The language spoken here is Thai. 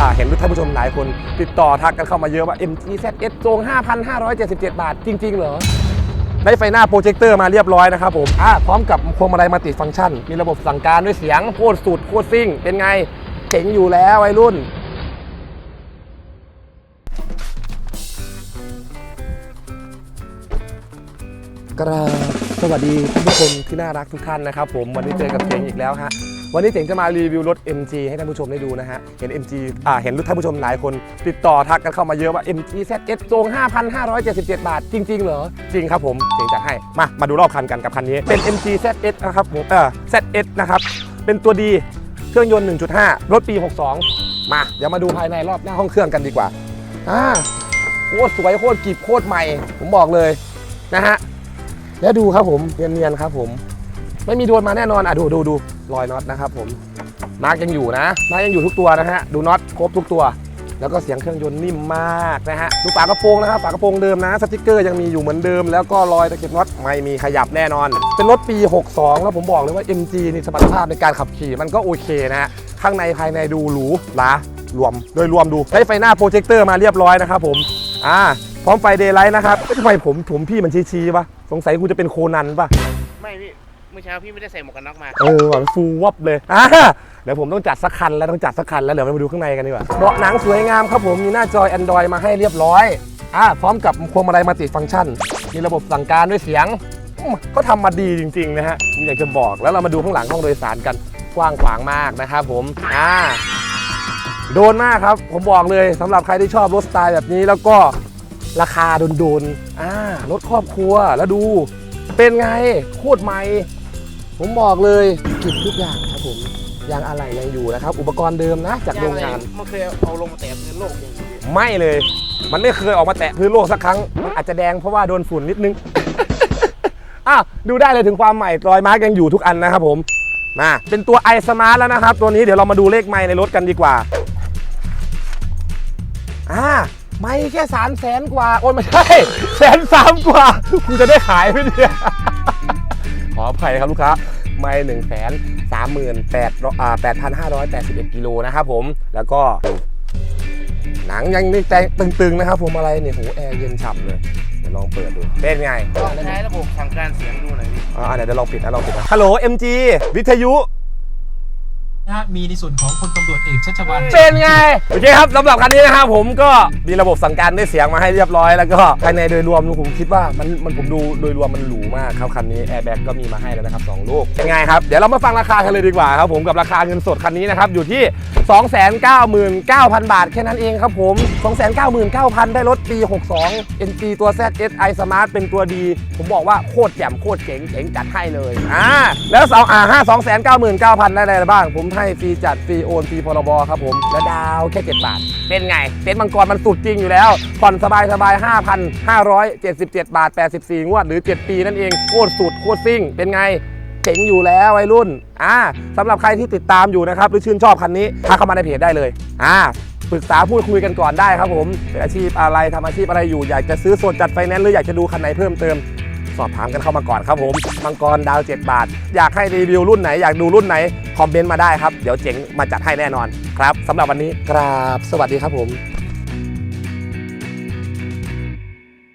อ่าเห็นท่านผู้ชมหลายคนติดต่อทักกันเข้ามาเยอะว่า MGZS ทรง5,577 บาท จริง ๆ เหรอ ได้ไฟหน้าโปรเจคเตอร์มาเรียบร้อยนะครับผมอ่าพร้อมกับพวงมาลัยมัลติฟังก์ชัน มีระบบสั่งการด้วยเสียงโคตรสุดโคตรซิ่ง เป็นไง เจ๋งอยู่แล้ววัยรุ่น กราบสวัสดีท่านผู้ชมที่น่ารักทุกท่านนะครับผมวันนี้เจอกับเจ๋งอีกแล้วฮะ วันนี้เจ๋งจะมารีวิวรถ MG ให้ท่านผู้ชมได้ดูนะฮะ เห็น MG อ่าเห็นท่านผู้ชมหลายคน ติดต่อทักกันเข้ามาเยอะว่า MG ZS ทรง5,577 บาท จริง ๆ เหรอ จริงครับผม เจ๋งจัดให้ มา มาดูรอบคันกันกับคันนี้ เป็น MG ZS นะครับผมเออ ZS นะครับ เป็นตัวดีเครื่องยนต์ 1.5 รถปี 62 มาเดี๋ยวมาดูภายในรอบหน้าห้องเครื่องกันดีกว่าอ่าโคตรสวยโคตรกริบโคตรใหม่ ผมบอกเลยนะฮะแล้วดูครับผมเนียนๆครับผม ไม่มีโดนมาแน่นอนอะดูดูดู รอยน็อตนะครับผมมาร์กยังอยู่นะมาร์กยังอยู่ทุกตัวนะฮะดูน็อตครบทุกตัว แล้วก็เสียงเครื่องยนต์นิ่มมากนะฮะดูฝากระโปรงนะครับฝากระโปรงเดิมนะสติกเกอร์ยังมีอยู่เหมือนเดิม แล้วก็รอยตะเข็บน็อตไม่มีขยับแน่นอน เป็นรถปี 62 แล้วผมบอกเลยว่า MG นี่สมรรถภาพในการขับขี่มันก็โอเคนะฮะข้างในภายในดูหรูหรารวมโดยรวมดูได้ไฟหน้าโปรเจคเตอร์มาเรียบร้อยนะครับผมอ่าพร้อมไฟเดย์ไลท์นะครับทำไมผมผมพี่มันชี้ๆวะสงสัยกูจะเป็นโคนันปะไม่พี่ เมื่อเช้าพี่ไม่ได้ใส่หมวกกันน็อกมา เออว่ะฟูวับเลยอะเดี๋ยวผมต้องจัดสักคันแล้วต้องจัดสักคันแล้วเดี๋ยวมาดูข้างในกันดีกว่าเบาะหนังสวยงามครับผมมีหน้าจอ Android มาให้เรียบร้อยอะพร้อมกับพวงมาลัยมัลติฟังก์ชัน มีระบบสั่งการด้วยเสียงอืมเขาทำมาดีจริง ๆ นะฮะผมอยากจะบอกแล้วเรามาดูข้างหลังห้องโดยสารกันกว้างขวางมากนะครับผมอ่า โดนมากครับ ผมบอกเลยสำหรับใครที่ชอบรถสไตล์แบบนี้แล้วก็ราคาโดนๆอ่ารถครอบครัวแล้วดู เป็นไงโคตรใหม่ ผมบอกเลยกิบทุกอย่างครับผมยางอะไหล่ยังอยู่นะครับ อุปกรณ์เดิมนะ จากโรงงาน มันเคยเอาลงมาแตะพื้นโลกอย่างนี้พี่ไม่เลย มันไม่เคยออกมาแตะพื้นโลกสักครั้ง มันอาจจะแดงเพราะว่าโดนฝุ่นนิดนึงอะดูได้เลยถึงความใหม่รอยมาร์กยังอยู่ทุกอันนะครับผมมาเป็นตัว i Smart แล้วนะครับ ตัวนี้เดี๋ยวเรามาดูเลขไม้ในรถกันดีกว่าอ่า ไม่แค่สามแสนกว่า โอ้ยไม่ใช่แสนสามกว่าคุณจะได้ขายไหมเนี่ย ขออภัยครับลูกค้า ไม่หนึ่งแสนสามหมื่นแปดอ่าแปดพันห้าร้อยแปดสิบเอ็ดกิโลนะครับผม แล้วก็หนังยังนี่ใจตึงๆนะครับผมอะไรเนี่ยโหแอร์เย็นฉ่ำเลยเดี๋ยวลองเปิดดู เป็นไงลองใช้ระบบสั่งการเสียงดูหน่อยพี่อ่าเดี๋ยวลองปิดนะลองปิดนะฮัลโหล MG วิทยุ นะฮะมีในส่วนของพลตำรวจเอกชัชวานเป็นไง โอเคครับสำหรับคันนี้นะครับผมก็มีระบบสั่งการด้วยเสียงมาให้เรียบร้อยแล้วก็ภายในโดยรวมผมคิดว่ามันมันผมดูโดยรวมมันหรูมากครับคันนี้แอร์แบ็กก็มีมาให้แล้วนะครับสองลูกเป็นไงครับเดี๋ยวเรามาฟังราคากันเลยดีกว่าครับผมกับราคาเงินสดคันนี้นะครับอยู่ที่ 299,000 บาท แค่นั้นเองครับผม 299,000 ได้รถปี 62 NG ตัว ZSi Smart เป็นตัวดี ผมบอกว่าโคตรแจ่มโคตรเจ๋งเจ๋งจัดให้เลย อ่า แล้วสองอ่าห้าสองแสนเก้าหมื่นเก้าพันได้อะไรบ้าง ผมให้ฟรีจัด ฟรีโอนฟรีพรบครับผม และดาวแค่ 7 บาท เป็นไง เต็นท์มังกรมันสุดจริงอยู่แล้วผ่อนสบายสบาย5,577 บาท 84 งวด หรือ 7 ปีนั่นเองโคตรสุดโคตรซิ่งเป็นไง เจ๋งอยู่แล้ววัยรุ่นอ่าสำหรับใครที่ติดตามอยู่นะครับหรือชื่นชอบคันนี้ทักเข้ามาในเพจได้เลยอ่าปรึกษาพูดคุยกันก่อนได้ครับผมเป็นอาชีพอะไรทำอาชีพอะไรอยู่อยากจะซื้อสดจัดไฟแนนซ์หรืออยากจะดูคันไหนเพิ่มเติมสอบถามกันเข้ามาก่อนครับผมมังกรดาว 7 บาท อยากให้รีวิวรุ่นไหน อยากดูรุ่นไหน คอมเมนต์มาได้ครับ เดี๋ยวเจ๋งมาจัดให้แน่นอนครับสำหรับวันนี้กราบสวัสดีครับผม